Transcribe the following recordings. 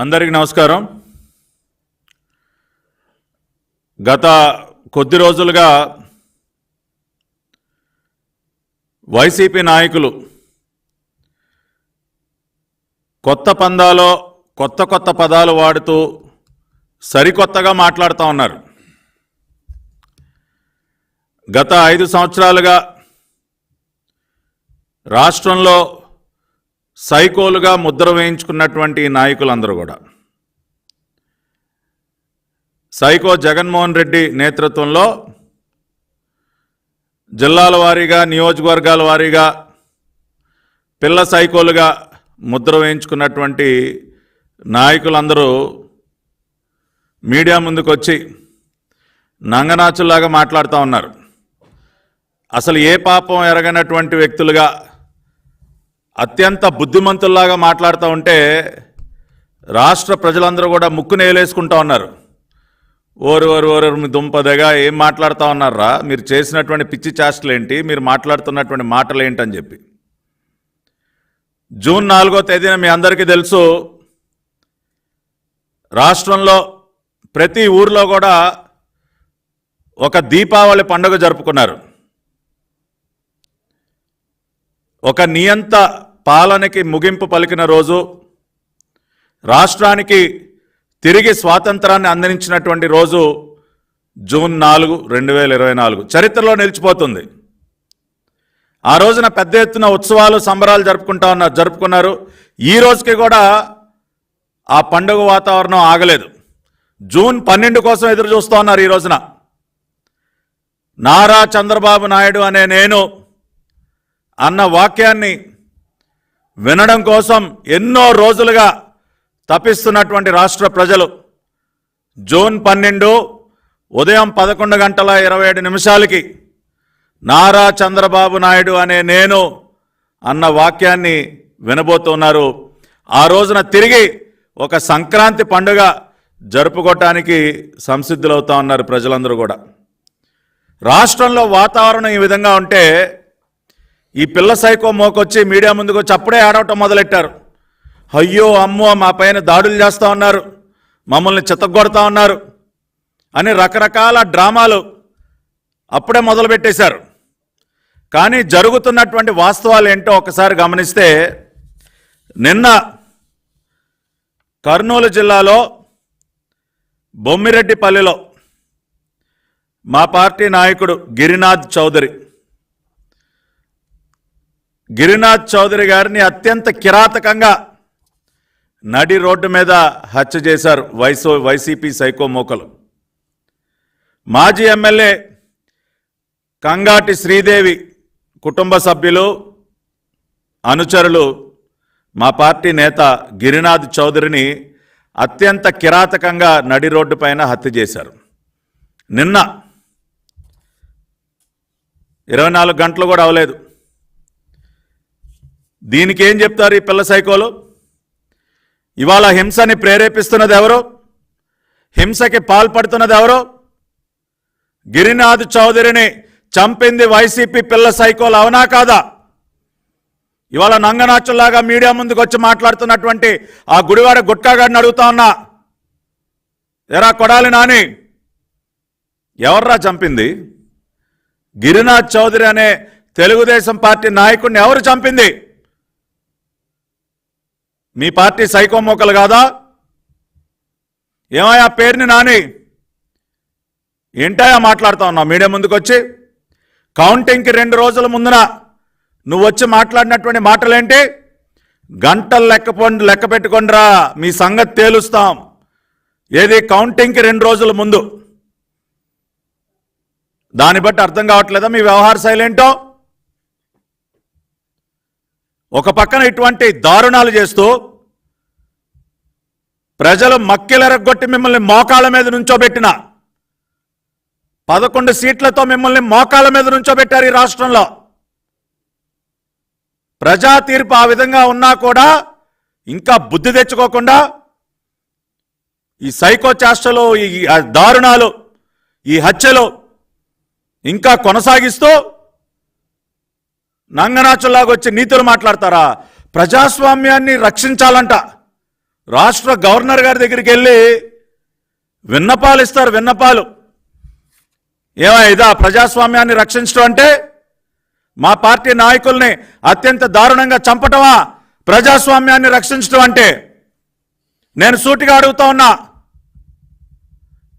అందరికీ నమస్కారం. గత కొద్ది రోజులుగా వైసీపీ నాయకులు కొత్త పందాలో కొత్త కొత్త పదాలు వాడుతూ సరికొత్తగా మాట్లాడుతూ ఉన్నారు. గత ఐదు సంవత్సరాలుగా రాష్ట్రంలో సైకోలుగా ముద్ర వేయించుకున్నటువంటి నాయకులందరూ కూడా. సైకో జగన్మోహన్ రెడ్డి నేతృత్వంలో జిల్లాల వారీగా నియోజకవర్గాల వారీగా పిల్ల సైకోలుగా ముద్ర వేయించుకున్నటువంటి నాయకులందరూ మీడియా ముందుకు వచ్చి నంగనాచులాగా మాట్లాడుతూ ఉన్నారు. అసలు ఏ పాపం ఎరగనటువంటి వ్యక్తులుగా అత్యంత బుద్ధిమంతుల్లాగా మాట్లాడుతూ ఉంటే రాష్ట్ర ప్రజలందరూ కూడా ముక్కు నేలేసుకుంటా ఉన్నారు. ఓరు ఓరు ఓరు దుంపదగా ఏం మాట్లాడుతూ ఉన్నారా మీరు చేసినటువంటి పిచ్చి చేష్టలు ఏంటి మీరు మాట్లాడుతున్నటువంటి మాటలు ఏంటని చెప్పి. జూన్ నాలుగో తేదీన మీ అందరికీ తెలుసు రాష్ట్రంలో ప్రతి ఊర్లో కూడా ఒక దీపావళి పండుగ జరుపుకున్నారు. ఒక నియంత పాలనకి ముగింపు పలికిన రోజు రాష్ట్రానికి తిరిగి స్వాతంత్రాన్ని అందించినటువంటి రోజు జూన్ నాలుగు రెండు వేల ఇరవై నాలుగు. చరిత్రలో నిలిచిపోతుంది. ఆ రోజున పెద్ద ఎత్తున ఉత్సవాలు సంబరాలు జరుపుకుంటా ఉన్నారు జరుపుకున్నారు. ఈ రోజుకి కూడా ఆ పండుగ వాతావరణం ఆగలేదు. జూన్ పన్నెండు కోసం ఎదురు చూస్తూ ఉన్నారు ఈ రోజున. నారా చంద్రబాబు నాయుడు అనే నేను అన్న వాక్యాన్ని వినడం కోసం ఎన్నో రోజులుగా తపిస్తున్నటువంటి రాష్ట్ర ప్రజలు. జూన్ పన్నెండు ఉదయం పదకొండు గంటల ఇరవై ఏడు నిమిషాలకి నారా చంద్రబాబు నాయుడు అనే నేను అన్న వాక్యాన్ని వినబోతున్నారు. ఆ రోజున తిరిగి ఒక సంక్రాంతి పండుగ జరుపుకోవటానికి సంసిద్ధులవుతా ఉన్నారు ప్రజలందరూ కూడా. రాష్ట్రంలో వాతావరణం ఈ విధంగా ఉంటే ఈ పిల్ల సైకో మోకొచ్చి మీడియా ముందుకు వచ్చి అప్పుడే ఆడవటం మొదలెట్టారు. అయ్యో అమ్మో మా పైన దాడులు చేస్తూ ఉన్నారు. మమ్మల్ని చిత్తగొడతా ఉన్నారు. అని రకరకాల డ్రామాలు అప్పుడే మొదలుపెట్టేశారు. కానీ జరుగుతున్నటువంటి వాస్తవాలు ఏంటో ఒకసారి గమనిస్తే నిన్న కర్నూలు జిల్లాలో బొమ్మిరెడ్డిపల్లిలో మా పార్టీ నాయకుడు గిరినాథ్ చౌదరి గిరినాథ్ చౌదరి గారిని అత్యంత కిరాతకంగా నడి రోడ్డు మీద హత్య చేశారు వైసో వైసీపీ సైకో మోకలు. మాజీ ఎమ్మెల్యే కంగాటి శ్రీదేవి కుటుంబ సభ్యులు అనుచరులు మా పార్టీ నేత గిరినాథ్ చౌదరిని అత్యంత కిరాతకంగా నడి రోడ్డు పైన హత్య చేశారు. నిన్న ఇరవై నాలుగు గంటలు కూడా అవలేదు. దీనికి ఏం చెప్తారు ఈ పిల్ల సైకోలు? ఇవాళ హింసని ప్రేరేపిస్తున్నది ఎవరో? హింసకి పాల్పడుతున్నది ఎవరో? గిరినాథ్ చౌదరిని చంపింది వైసీపీ పిల్ల సైకోలు అవునా కాదా? ఇవాళ నంగనాచుల్లాగా మీడియా ముందుకు వచ్చి మాట్లాడుతున్నటువంటి ఆ గుడివాడ గుట్కాగాడిని అడుగుతా ఉన్నా. ఎరా కొడాలి నాని ఎవర్రా చంపింది? గిరినాథ్ చౌదరి అనే తెలుగుదేశం పార్టీ నాయకుడిని ఎవరు చంపింది? మీ పార్టీ సైకో మోకలు కాదా? ఏమయ్యా పేరుని నాని? ఏంటయా మాట్లాడుతా ఉన్నావు? మీడియా ముందుకు వచ్చి కౌంటింగ్కి రెండు రోజుల ముందున నువ్వు వచ్చి మాట్లాడినటువంటి మాటలేంటి? గంటలు లెక్క లెక్క పెట్టుకోండిరా మీ సంగతి తేలుస్తాం. ఏది కౌంటింగ్కి రెండు రోజుల ముందు? దాన్ని బట్టి అర్థం కావట్లేదా మీ వ్యవహార శైలి ఏంటో ఒక పక్కన ఇటువంటి దారుణాలు చేస్తూ ప్రజలు మక్కిలెరగొట్టి మిమ్మల్ని మోకాళ్ళ మీద నుంచోబెట్టిన పదకొండు సీట్లతో మిమ్మల్ని మోకాళ్ళ మీద నుంచోబెట్టారు ఈ రాష్ట్రంలో. ప్రజా తీర్పు ఆ విధంగా ఉన్నా కూడా ఇంకా బుద్ధి తెచ్చుకోకుండా ఈ సైకో చేష్టలు ఈ దారుణాలు ఈ హత్యలు ఇంకా కొనసాగిస్తూ నంగనాచుల్లాగా వచ్చి నీతులు మాట్లాడతారా? ప్రజాస్వామ్యాన్ని రక్షించాలంట. రాష్ట్ర గవర్నర్ గారి దగ్గరికి వెళ్ళి విన్నపాలు ఇస్తారు విన్నపాలు. ఏమో ఇదా ప్రజాస్వామ్యాన్ని రక్షించడం అంటే? మా పార్టీ నాయకుల్ని అత్యంత దారుణంగా చంపటమా? ప్రజాస్వామ్యాన్ని రక్షించడం అంటే? నేను సూటిగా అడుగుతా ఉన్నా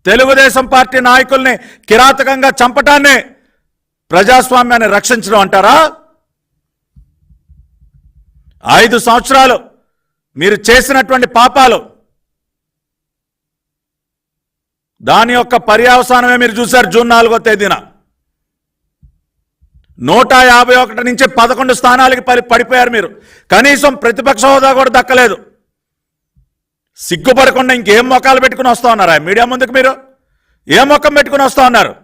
తెలుగుదేశం పార్టీ నాయకుల్ని కిరాతకంగా చంపటాన్ని ప్రజాస్వామ్యాన్ని రక్షించడం అంటారా? ఐదు సంవత్సరాలు మీరు చేసినటువంటి పాపాలు దాని యొక్క పర్యావసానమే మీరు చూశారు జూన్ నాలుగో తేదీన. నూట యాభై ఒకటి నుంచి పదకొండు స్థానాలకి పడి పడిపోయారు మీరు. కనీసం ప్రతిపక్ష హోదా కూడా దక్కలేదు. సిగ్గుపడకుండా ఇంకేం మొక్కలు పెట్టుకుని వస్తూ ఉన్నారా? మీడియా ముందుకు మీరు? ఏ మొక్కం పెట్టుకుని వస్తా ఉన్నారు?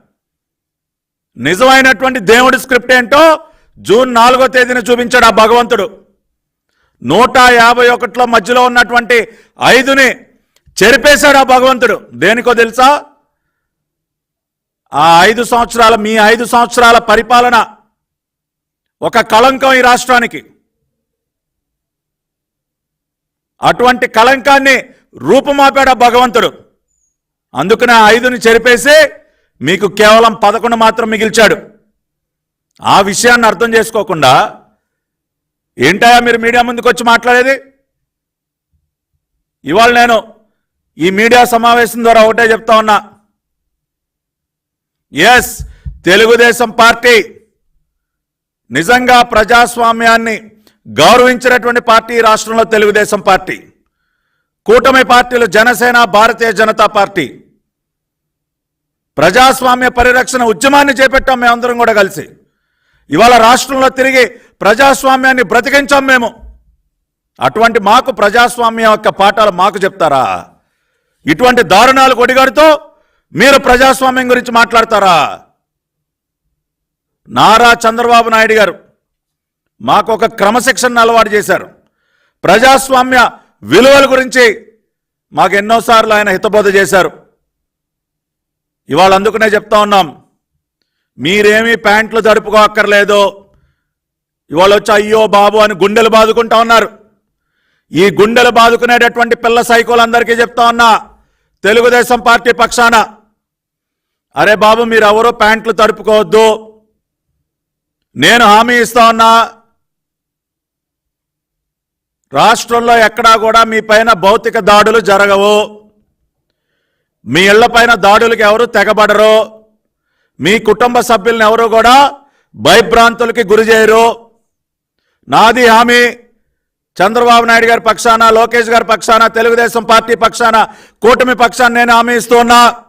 నిజమైనటువంటి దేవుడి స్క్రిప్ట్ ఏంటో జూన్ నాలుగో తేదీన చూపించాడు ఆ భగవంతుడు. నూట యాభై ఒకటిలో మధ్యలో ఉన్నటువంటి ఐదుని చెరిపేశాడు ఆ భగవంతుడు. దేనికో తెలుసా? ఆ ఐదు సంవత్సరాల మీ ఐదు సంవత్సరాల పరిపాలన ఒక కళంకం ఈ రాష్ట్రానికి. అటువంటి కళంకాన్ని రూపుమాపాడు ఆ భగవంతుడు. అందుకనే ఆ ఐదుని చెరిపేసి మీకు కేవలం పదకొండు మాత్రం మిగిల్చాడు. ఆ విషయాన్ని అర్థం చేసుకోకుండా ఏంటయా మీరు మీడియా ముందుకు వచ్చి మాట్లాడేది? ఇవాళ నేను ఈ మీడియా సమావేశం ద్వారా ఒకటే చెప్తా ఉన్నా. ఎస్ తెలుగుదేశం పార్టీ నిజంగా ప్రజాస్వామ్యాన్ని గౌరవించినటువంటి పార్టీ రాష్ట్రంలో తెలుగుదేశం పార్టీ. కూటమి పార్టీలు జనసేన భారతీయ జనతా పార్టీ. ప్రజాస్వామ్య పరిరక్షణ ఉద్యమాన్ని చేపట్టాం మేమందరం కూడా కలిసి. ఇవాళ రాష్ట్రంలో తిరిగి ప్రజాస్వామ్యాన్ని బ్రతికించాం మేము. అటువంటి మాకు ప్రజాస్వామ్యం యొక్క పాఠాలు మాకు చెప్తారా? ఇటువంటి దారుణాలు కొడిగాడుతో మీరు ప్రజాస్వామ్యం గురించి మాట్లాడతారా? నారా చంద్రబాబు నాయుడు గారు మాకు ఒక క్రమశిక్షణ అలవాటు చేశారు. ప్రజాస్వామ్య విలువల గురించి మాకు ఎన్నోసార్లు ఆయన హితబోధ చేశారు. ఇవాళ అందుకనే చెప్తా ఉన్నాం. మీరేమీ ప్యాంట్లు జరుపుకోక్కర్లేదు. ఇవాళ వచ్చి అయ్యో బాబు అని గుండెలు బాదుకుంటా ఉన్నారు. ఈ గుండెలు బాదుకునేటటువంటి పిల్ల సైకోలందరికీ చెప్తా ఉన్నా తెలుగుదేశం పార్టీ పక్షాన. అరే బాబు మీరు ఎవరో ప్యాంట్లు తడుపుకోవద్దు. నేను హామీ ఇస్తా ఉన్నా రాష్ట్రంలో ఎక్కడా కూడా మీ పైన భౌతిక దాడులు జరగవు. మీ ఇళ్ళ పైన దాడులకు ఎవరు తెగబడరు. మీ కుటుంబ సభ్యులను ఎవరు కూడా భయభ్రాంతులకి గురి చేయరు. నాది హామీ. చంద్రబాబు నాయుడు గారి పక్షాన లోకేష్ గారి పక్షాన తెలుగుదేశం పార్టీ పక్షాన కూటమి పక్షాన నేను హామీ ఇస్తున్నా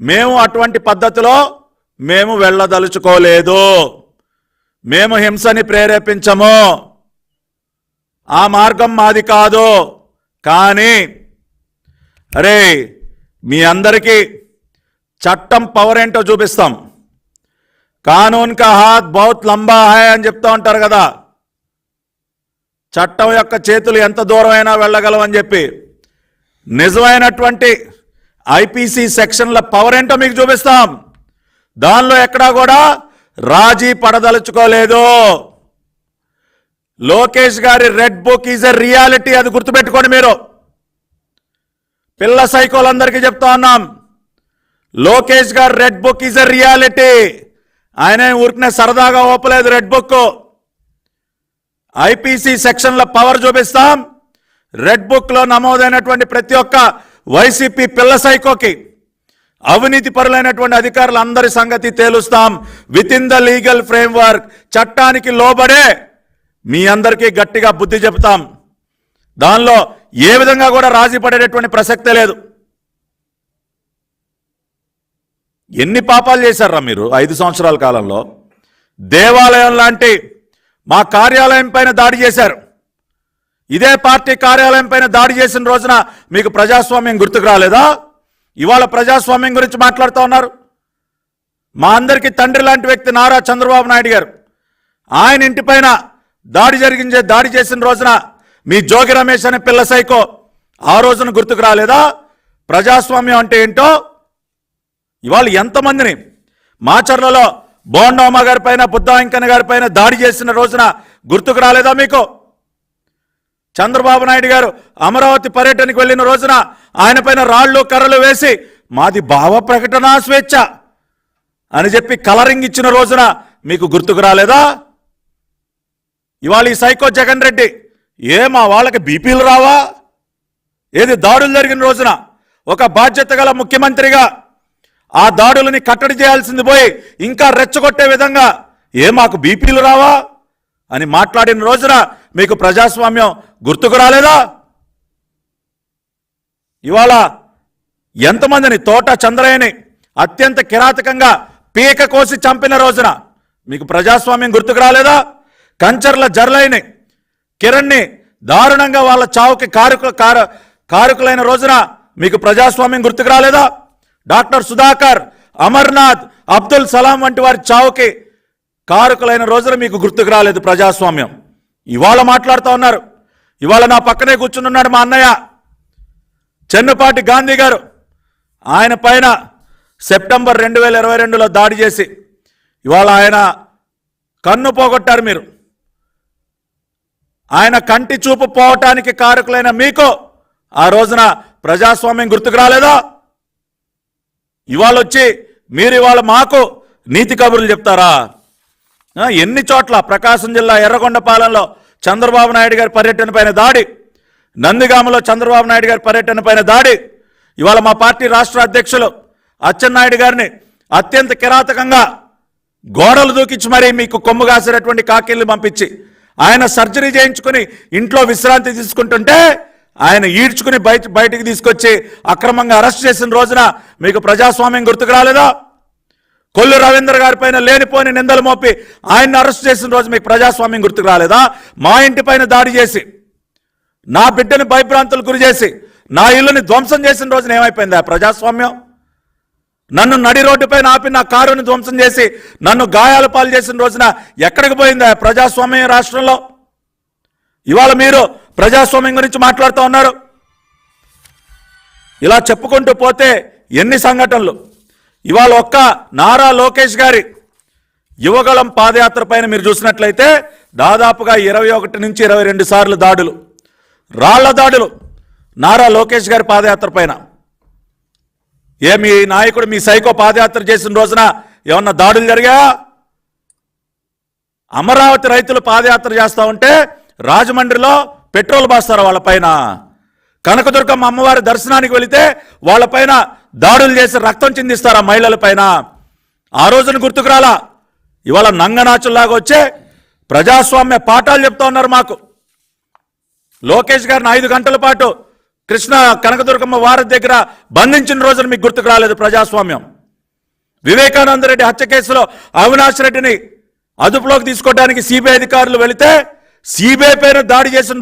మేము అటువంటి పద్ధతిలో మేము వెళ్ళదలుచుకోలేదు. మేము హింసని ప్రేరేపించము. ఆ మార్గం మాది కాదు. కానీ అరే మీ అందరికీ చట్టం పవర్ ఏంటో చూపిస్తాం. కానూన్ కా హాత్ బహుత్ లంబా హాయ్ అని చెప్తా ఉంటారు కదా. చట్టం యొక్క చేతులు ఎంత దూరమైనా వెళ్ళగలవని చెప్పి. నిజమైనటువంటి ఐపీసీ సెక్షన్ల పవర్ ఏంటో మీకు చూపిస్తాం. దానిలో ఎక్కడా కూడా రాజీ పడదలుచుకోలేదు. లోకేష్ గారి red book is a reality అది గుర్తుపెట్టుకోండి మీరు. పిల్ల సైకోలందరికీ చెప్తా ఉన్నాం. Lokesh garu red book is a reality. ఆయన ఊరికనే సరదాగా ఓపలేదు రెడ్ బుక్. ఐపీసీ సెక్షన్ల పవర్ చూపిస్తాం. రెడ్ బుక్లో నమోదైనటువంటి ప్రతి ఒక్క వైసీపీ పిల్ల సైకోకి అవినీతి పరులైనటువంటి అధికారులు అందరి సంగతి తేలుస్తాం. With in the legal framework చట్టానికి లోబడే మీ అందరికీ గట్టిగా బుద్ధి చెబుతాం. దానిలో ఏ విధంగా కూడా రాజీ పడేటటువంటి ప్రసక్తే లేదు. ఎన్ని పాపాలు చేశారా మీరు ఐదు సంవత్సరాల కాలంలో? దేవాలయం లాంటి మా కార్యాలయం పైన దాడి చేశారు. ఇదే పార్టీ కార్యాలయం పైన దాడి చేసిన రోజున మీకు ప్రజాస్వామ్యం గుర్తుకు రాలేదా? ఇవాళ ప్రజాస్వామ్యం గురించి మాట్లాడుతూ ఉన్నారు. మా అందరికీ తండ్రి లాంటి వ్యక్తి నారా చంద్రబాబు నాయుడు గారు. ఆయన ఇంటిపైన దాడి జరిగించే దాడి చేసిన రోజున మీ జోగి రమేష్ అనే పిల్ల సైకో ఆ రోజున గుర్తుకు రాలేదా? ప్రజాస్వామ్యం అంటే ఏంటో? ఇవాళ ఎంతమందిని మాచర్లలో బోండమ్మ గారి పైన బుద్ధ గారి పైన దాడి చేసిన రోజున గుర్తుకు రాలేదా మీకు? చంద్రబాబు నాయుడు గారు అమరావతి పర్యటనకు వెళ్ళిన రోజున ఆయన పైన రాళ్ళు కర్రలు వేసి మాది భావ ప్రకటన స్వేచ్ఛ అని చెప్పి కలరింగ్ ఇచ్చిన రోజున మీకు గుర్తుకు రాలేదా? ఇవాళ ఈ సైకో జగన్ రెడ్డి ఏ మా వాళ్ళకి బీపీలు రావా? ఏది దాడులు జరిగిన రోజున ఒక బాధ్యత గల ముఖ్యమంత్రిగా ఆ దాడులని కట్టడి చేయాల్సింది పోయి ఇంకా రెచ్చగొట్టే విధంగా ఏ మాకు బీపీలు రావా అని మాట్లాడిన రోజున మీకు ప్రజాస్వామ్యం గుర్తుకు రాలేదా? ఇవాళ ఎంతమందిని తోట చంద్రయ్యని అత్యంత కిరాతకంగా పీక కోసి చంపిన రోజున మీకు ప్రజాస్వామ్యం గుర్తుకు రాలేదా? కంచర్ల జర్లైని కిరణ్ని దారుణంగా వాళ్ళ చావుకి కారుకు కారు కారుకులైన రోజున మీకు ప్రజాస్వామ్యం గుర్తుకు రాలేదా? డాక్టర్ సుధాకర్ అమర్నాథ్ అబ్దుల్ సలాం వంటి వారి చావుకి కారకులైన రోజున మీకు గుర్తుకు రాలేదు ప్రజాస్వామ్యం. ఇవాళ మాట్లాడుతూ ఉన్నారు. ఇవాళ నా పక్కనే కూర్చున్నాడు మా అన్నయ్య. చెన్నుపాటి గాంధీ గారు ఆయన పైన సెప్టెంబర్ రెండు వేల ఇరవై రెండులో దాడి చేసి ఇవాళ ఆయన కన్ను పోగొట్టారు మీరు. ఆయన కంటి చూపు పోవటానికి కారకులైన మీకు ఆ రోజున ప్రజాస్వామ్యం గుర్తుకు రాలేదా? ఇవాళ వచ్చి మీరు ఇవాళ మాకు నీతి కబుర్లు చెప్తారా? ఎన్ని చోట్ల ప్రకాశం జిల్లా ఎర్రగొండపాలెంలో చంద్రబాబు నాయుడు గారి పర్యటన పైన దాడి నందిగామలో చంద్రబాబు నాయుడు గారి పర్యటన పైన దాడి ఇవాళ మా పార్టీ రాష్ట్ర అధ్యక్షులు అచ్చెన్నాయుడు గారిని అత్యంత కిరాతకంగా గోడలు దూకించి మరీ మీకు కొమ్ము కాసినటువంటి కాకీల్ని పంపించి ఆయన సర్జరీ చేయించుకుని ఇంట్లో విశ్రాంతి తీసుకుంటుంటే ఆయన ఈడ్చుకుని బయట బయటికి తీసుకొచ్చి అక్రమంగా అరెస్ట్ చేసిన రోజున మీకు ప్రజాస్వామ్యం గుర్తుకు రాలేదా? కొల్లు రవీందర్ గారి పైన లేనిపోని నిందలు మోపి ఆయన్ని అరెస్ట్ చేసిన రోజు మీకు ప్రజాస్వామ్యం గుర్తుకు రాలేదా? మా ఇంటి పైన దాడి చేసి నా బిడ్డని భయభ్రాంతులు గురి చేసి నా ఇల్లుని ధ్వంసం చేసిన రోజున ఏమైపోయింది ఆ ప్రజాస్వామ్యం? నన్ను నడి రోడ్డుపైన ఆపి నా కారుని ధ్వంసం చేసి నన్ను గాయాల పాలు చేసిన రోజున ఎక్కడికి పోయింది ఆ ప్రజాస్వామ్యం రాష్ట్రంలో? ఇవాళ మీరు ప్రజాస్వామ్యం గురించి మాట్లాడుతూ ఉన్నారు. ఇలా చెప్పుకుంటూ పోతే ఎన్ని సంఘటనలు. ఇవాళ ఒక్క నారా లోకేష్ గారి యువగళం పాదయాత్ర పైన మీరు చూసినట్లయితే దాదాపుగా ఇరవై ఒకటి నుంచి ఇరవై రెండు సార్లు దాడులు. రాళ్ళ దాడులు నారా లోకేష్ గారి పాదయాత్ర పైన. ఏ మీ నాయకుడు మీ సైకో పాదయాత్ర చేసిన రోజున ఏమన్నా దాడులు జరిగా అమరావతి రైతులు పాదయాత్ర చేస్తూ ఉంటే రాజమండ్రిలో పెట్రోల్ బాస్తారు వాళ్ళపైన కనకదుర్గమ్మ అమ్మవారి దర్శనానికి వెళితే వాళ్ళపైన దాడులు చేసి రక్తం చిందిస్తారు ఆ మహిళల పైన? ఆ రోజున గుర్తుకు రాలా? ఇవాళ నంగనాచుల్లాగా వచ్చే ప్రజాస్వామ్య పాఠాలు చెప్తా ఉన్నారు మాకు. లోకేష్ గారిని ఐదు గంటల పాటు కృష్ణ కనకదుర్గమ్మ వారి దగ్గర బంధించిన రోజున మీకు గుర్తుకు రాలేదు ప్రజాస్వామ్యం. వివేకానంద రెడ్డి హత్య కేసులో అవినాష్ రెడ్డిని అదుపులోకి తీసుకోవడానికి సిబిఐ అధికారులు వెళితే సిబిఐ పైన దాడి చేసిన